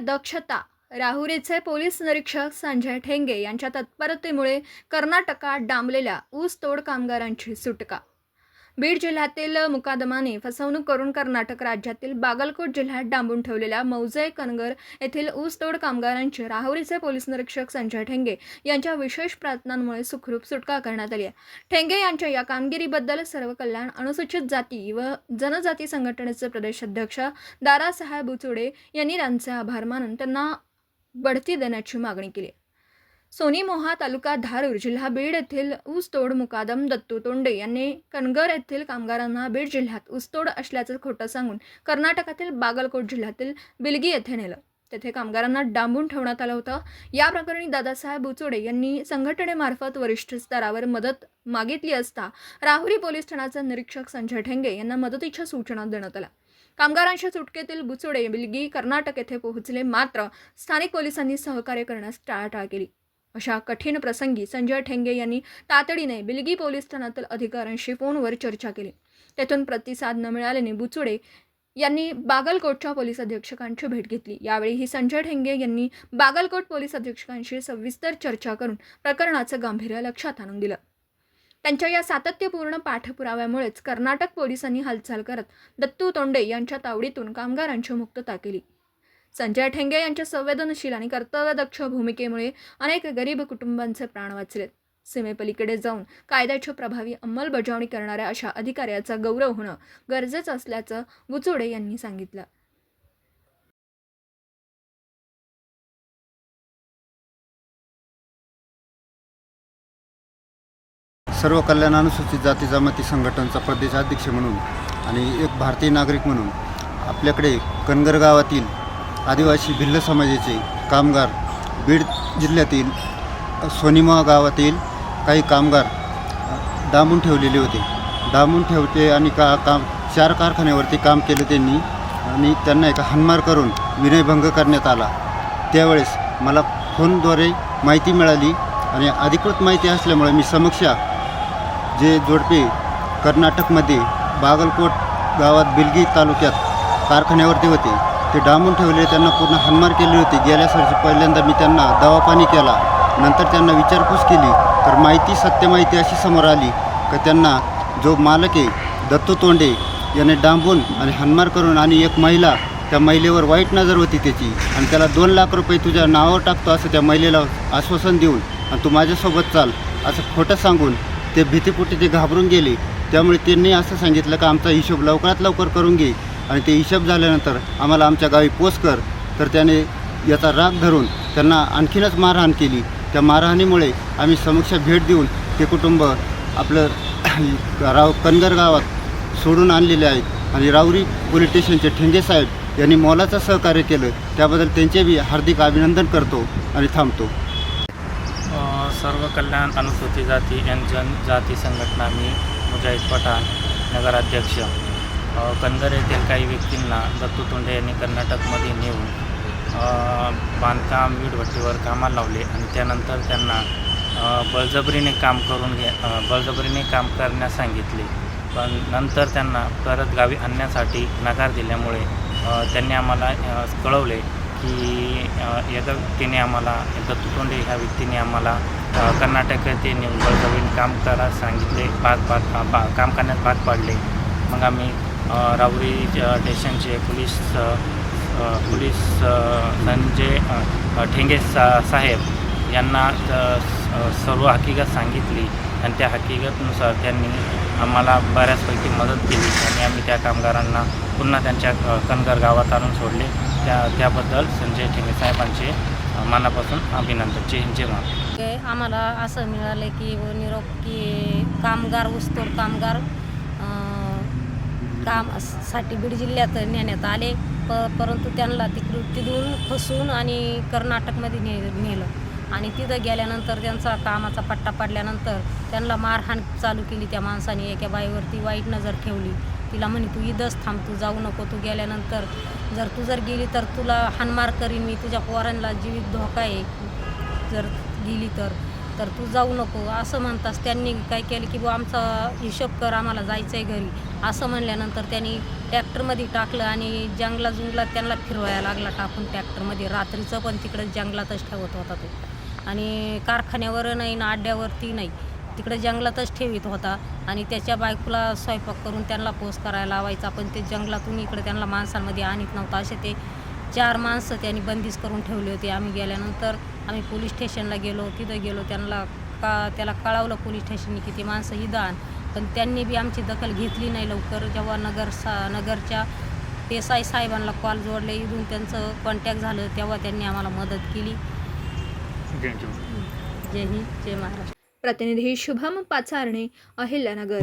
दक्षता. राहुरीचे पोलीस निरीक्षक संजय ठेंगे यांच्या तत्परतेमुळे कर्नाटकात डांबलेल्या ऊसतोड कामगारांची सुटका बीड जिल्ह्यातील मुकादमाने फसवणूक करून कर्नाटक राज्यातील बागलकोट जिल्ह्यात डांबून ठेवलेल्या मौजे कनगर येथील ऊसतोड कामगारांची राहुरीचे पोलीस निरीक्षक संजय ठेंगे यांच्या विशेष प्रयत्नांमुळे सुखरूप सुटका करण्यात आली आहे. ठेंगे यांच्या या कामगिरीबद्दल सर्व कल्याण अनुसूचित जाती व जनजाती संघटनेचे प्रदेशाध्यक्ष दारासाहेब उचुडे यांनी त्यांचे आभार मानून त्यांना बढती देण्याची मागणी केली सोनी मोहा तालुका धारूर जिल्हा बीड येथील ऊसतोड मुकादम दत्तू तोंडे यांनी कणगर येथील कामगारांना बीड जिल्ह्यात ऊसतोड असल्याचं खोटं सांगून कर्नाटकातील बागलकोट जिल्ह्यातील बिलगी येथे नेलं. तेथे कामगारांना डांबून ठेवण्यात आलं होतं. या प्रकरणी दादासाहेब उचोडे यांनी संघटनेमार्फत वरिष्ठ स्तरावर मदत मागितली असता राहुरी पोलीस ठाण्याचे निरीक्षक संजय ठेंगे यांना मदतीच्या सूचना देण्यात आल्या. कामगारांच्या सुटकेतील बुचोडे बिलगी कर्नाटक येथे पोहोचले मात्र स्थानिक पोलिसांनी सहकार्य करण्यास टाळाटाळ केली. अशा कठीण प्रसंगी संजय ठेंगे यांनी तातडीने बिलगी पोलीस ठाण्यातील अधिकाऱ्यांशी फोनवर चर्चा केली. तेथून प्रतिसाद न मिळाल्याने बुचुडे यांनी बागलकोटच्या पोलीस अधीक्षकांची भेट घेतली. यावेळी संजय ठेंगे यांनी बागलकोट पोलीस अधीक्षकांशी सविस्तर चर्चा करून प्रकरणाचं गांभीर्य लक्षात आणून दिलं. त्यांच्या या सातत्यपूर्ण पाठपुराव्यामुळेच कर्नाटक पोलिसांनी हालचाल करत दत्तू तोंडे यांच्या तावडीतून कामगारांची मुक्तता केली. संजय ठेंगे यांच्या संवेदनशील आणि कर्तव्यदक्ष भूमिकेमुळे अनेक गरीब कुटुंबांचे प्राण वाचलेत. सीमेपलीकडे जाऊन कायद्याची प्रभावी अंमलबजावणी करणाऱ्या अशा अधिकाऱ्याचा गौरव होणं गरजेचं असल्याचं गुचोडे यांनी सांगितलं. सर्व कल्याण अनुसूचित जाती जमाती संघटनेचा प्रदेशाध्यक्ष म्हणून आणि एक भारतीय नागरिक म्हणून आपल्याकडे कनगर गावातील आदिवासी भिल्ल समाजाचे कामगार बीड जिल्ह्यातील सोनिमा गावातील काही कामगार दामून ठेवलेले होते. दामून ठेवते आणि का काम चार कारखान्यावरती काम केलं त्यांनी आणि त्यांना एका हनमार करून विनयभंग करण्यात आला. त्यावेळेस मला फोनद्वारे माहिती मिळाली आणि अधिकृत माहिती असल्यामुळे मी समक्ष जे जोडपे कर्नाटकमध्ये बागलकोट गावात बिलगी तालुक्यात कारखान्यावरती होते. ते डांबून ठेवले त्यांना पूर्ण हनमार केली होती. गेल्या वर्षी पहिल्यांदा मी त्यांना दवापाणी केला. नंतर त्यांना विचारपूस केली. तर माहिती सत्य माहिती अशी समोर आली का त्यांना जो मालक आहे दत्तू तोंडे याने डांबून आणि हनमार करून आणि एक महिला त्या महिलेवर वाईट नजर होती त्याची. आणि त्याला दोन लाख रुपये तुझ्या नावावर टाकतो असं त्या महिलेला आश्वासन देऊन आणि तू माझ्यासोबत चाल असं खोटं सांगून ते भीतीपोटी ते घाबरून गेले. त्यामुळे त्यांनी असं सांगितलं का आमचा हिशोब लवकरात लवकर करून घे. आणि ते हिशेब झाल्यानंतर आम्हाला आमच्या गावी पोचकर तर त्याने याचा राग धरून त्यांना आणखीनच मारहाण केली. त्या मारहाणीमुळे आम्ही समक्ष भेट देऊन ते कुटुंब आपलं राव कनगर गावात सोडून आणलेले आहेत. आणि राऊरी पोलीस स्टेशनचे ठेंगे साहेब यांनी मोलाचं सहकार्य केलं. त्याबद्दल त्यांचे बी हार्दिक अभिनंदन करतो आणि थांबतो. सर्व कल्याण अनुसूचित जाती आणि जनजाती संघटना मी मुजाहिद पठाण नगराध्यक्ष. अ, येथील काही व्यक्तींना दत्तू तोंडे यांनी कर्नाटकमध्ये नेऊन बांधकाम वीटभट्टीवर कामाला लावले आणि त्यानंतर त्यांना बळजबरीने काम करून घे बळजबरीने काम करण्यास सांगितले. पण नंतर त्यांना परत गावी आणण्यासाठी नकार दिल्यामुळे त्यांनी आम्हाला कळवले की एका व्यक्तीने आम्हाला दत्तू तोंडे ह्या व्यक्तीने आम्हाला कर्नाटक येथे नेऊन बळजबरीने काम करायला सांगितले भाग भाग काम करण्यात भाग पाडले. मग आम्ही राहुरी स्टेशनचे पोलीस पोलीस संजय ठेंगे सा साहेब यांना सर्व हकीकत सांगितली आणि त्या हकीकतनुसार त्यांनी आम्हाला बऱ्याचपैकी मदत केली आणि आम्ही त्या कामगारांना पुन्हा त्यांच्या कणगर गावात आणून सोडले. त्या त्याबद्दल संजय ठेंगे साहेबांचे मनापासून अभिनंदन. जय हिंद जय ते आम्हाला असं मिळालं की व निरोप की कामगार उस्तोड कामगार कामसाठी बीड जिल्ह्यात नेण्यात आले. प परंतु त्यांना तिकडून तिथून फसून आणि कर्नाटकमध्ये ने नेलं. आणि तिथं गेल्यानंतर त्यांचा कामाचा पट्टा पडल्यानंतर त्यांना मारहाण चालू केली त्या माणसाने. एका बाईवरती वाईट नजर ठेवली. तिला म्हणे तू इथंच थांब तू जाऊ नको. तू गेल्यानंतर जर तू जर गेली तर तुला हानमार करीन मी. तुझ्या पोरांना जीवित धोका आहे. जर गेली तर तर तू जाऊ नको. असं म्हणतास. त्यांनी काय केलं की बुवा आमचा हिशोब कर आम्हाला जायचं आहे घरी. असं म्हणल्यानंतर त्यांनी ट्रॅक्टरमध्ये टाकलं आणि जंगला जुंगलात त्यांना फिरवायला लागला टाकून ट्रॅक्टरमध्ये. रात्रीचं पण तिकडे जंगलातच ठेवत होता तो. आणि कारखान्यावर नाही ना अड्ड्यावरती नाही. तिकडे जंगलातच ठेवीत होता आणि त्याच्या बायकोला स्वयंपाक करून त्यांना पोस करायला लावायचा. पण ते जंगलातून इकडे त्यांना माणसांमध्ये आणत नव्हतं. असे ते चार माणसं त्यांनी बंदिश करून ठेवली होती. आम्ही गेल्यानंतर आम्ही पोलीस स्टेशनला गेलो तिथं गेलो त्यांना का त्याला कळवलं पोलीस स्टेशनने की ती माणसं आण पण त्यांनी बी आमची दखल घेतली नाही लवकर. जेव्हा नगर सा नगरच्या पेसाई साहेबांना कॉल जोडले इथून त्यांचं कॉन्टॅक्ट झालं तेव्हा त्यांनी आम्हाला मदत केली. जय हिंद जय महाराष्ट्र. प्रतिनिधी शुभम पाचारणे अहिल्यानगर.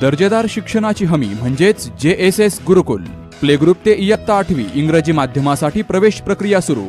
दर्जेदार शिक्षणाची हमी म्हणजेच J S S Gurukul. Play group ते इयत्ता आठवी इंग्रजी माध्यमासाठी प्रवेश प्रक्रिया सुरू.